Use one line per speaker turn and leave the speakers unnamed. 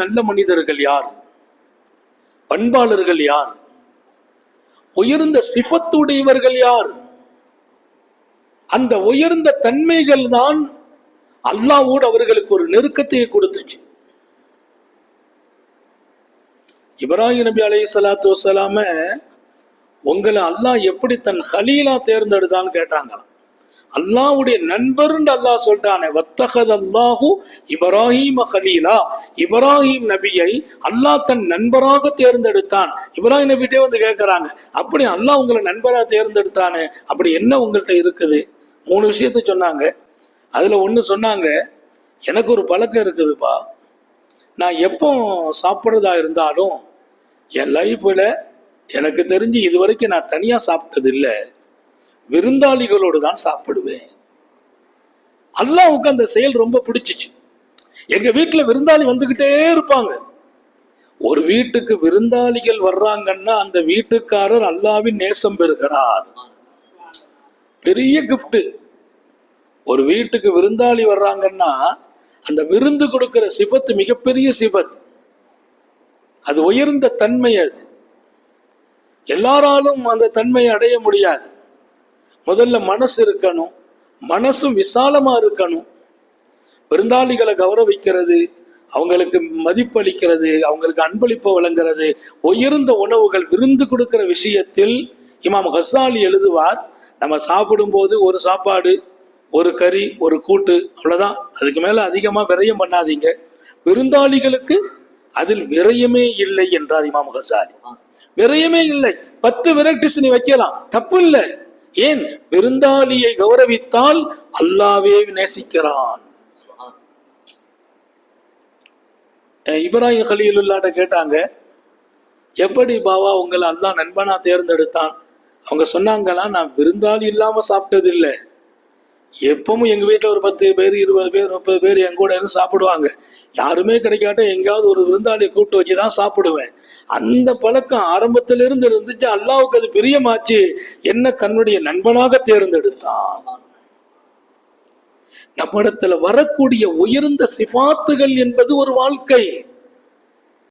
நல்ல மனிதர்கள் யார்? பண்பாளர்கள் யார்? உயர்ந்த சிபத்துடையவர்கள் யார்? அந்த உயர்ந்த தன்மைகள் தான் அல்லாவோடு அவர்களுக்கு ஒரு நெருக்கத்தை கொடுத்துச்சு. இப்ராஹிம் நபி அலை சலாத்து வலாம உங்களை அல்லாஹ் எப்படி தன் ஹலீலா தேர்ந்தெடுத்தான்னு கேட்டாங்களாம். அல்லாஹ்வுடைய நண்பருன்னு அல்லாஹ் சொல்றானே வத்தகத் அல்லாஹு இப்ராஹிம் ஹலீலா இப்ராஹிம் நபியை அல்லாஹ் தன் நண்பராக தேர்ந்தெடுத்தான். இப்ராஹிம் நபிட்டே வந்து கேட்குறாங்க அப்படி அல்லாஹ் உங்களை நண்பராக தேர்ந்தெடுத்தானே அப்படி என்ன உங்கள்கிட்ட இருக்குது? மூணு விஷயத்த சொன்னாங்க. அதில் ஒன்று சொன்னாங்க எனக்கு ஒரு பழக்கம் இருக்குதுப்பா. நான் எப்போ சாப்பிட்றதா இருந்தாலும் என் லைஃப்பில் எனக்கு தெரிஞ்சு இது வரைக்கும் நான் தனியாக சாப்பிட்டது இல்லை விருந்தாளிகளோடு தான் சாப்பிடுவேன். அல்லாவுக்கு அந்த செயல் ரொம்ப பிடிச்சிச்சு. எங்க வீட்டில் விருந்தாளி வந்துகிட்டே இருப்பாங்க. ஒரு வீட்டுக்கு விருந்தாளிகள் வர்றாங்கன்னா அந்த வீட்டுக்காரர் அல்லாவின் நேசம் பெறுகிறார். பெரிய கிஃப்ட் ஒரு வீட்டுக்கு விருந்தாளி வர்றாங்கன்னா அந்த விருந்து கொடுக்கிற சிபத்து மிகப்பெரிய சிபத். அது உயர்ந்த தன்மை அது. எல்லாராலும் அந்த தன்மையை அடைய முடியாது. முதல்ல மனசு இருக்கணும். மனசும் விசாலமாக இருக்கணும். விருந்தாளிகளை கௌரவிக்கிறது அவங்களுக்கு மதிப்பளிக்கிறது அவங்களுக்கு அன்பளிப்பு வழங்குறது உயர்ந்த உணவுகள் விருந்து கொடுக்கிற விஷயத்தில் இமாம் ஹசாலி எழுதுவார் நம்ம சாப்பிடும்போது ஒரு சாப்பாடு ஒரு கறி ஒரு கூட்டு அவ்வளோதான் அதுக்கு மேலே அதிகமாக விரயம் பண்ணாதீங்க. விருந்தாளிகளுக்கு அதில் விரயமே இல்லை என்றார் இமாம் ஹசாலி விரயமே இல்லை. பத்து வெரைட்டிஸ் நீ வைக்கலாம். தப்பு இல்லை. ஏன் விருந்தாளியை கௌரவித்தால் அல்லாவே நேசிக்கிறான்? இப்ராஹிம் ஹலீலுல்லாட்ட கேட்டாங்க எப்படி பாவா உங்களை அல்லா நண்பனா தேர்ந்தெடுத்தான்? அவங்க சொன்னாங்களா நான் விருந்தாளி இல்லாம சாப்பிட்டது இல்லை எப்பவும் எங்கள் வீட்டில் ஒரு பத்து பேர் இருபது பேர் முப்பது பேர் என் கூட இருந்து சாப்பிடுவாங்க. யாருமே கிடைக்காட்ட எங்கேயாவது ஒரு விருந்தாளியை கூப்பிட்டு வச்சு தான் சாப்பிடுவேன். அந்த பழக்கம் ஆரம்பத்திலிருந்து இருந்துச்சு. அல்லாவுக்கு அது பிரியமாச்சு. என்ன தன்னுடைய நண்பனாக தேர்ந்தெடுத்தான். நம்மிடத்துல வரக்கூடிய உயர்ந்த சிபாத்துகள் என்பது ஒரு வாழ்க்கை.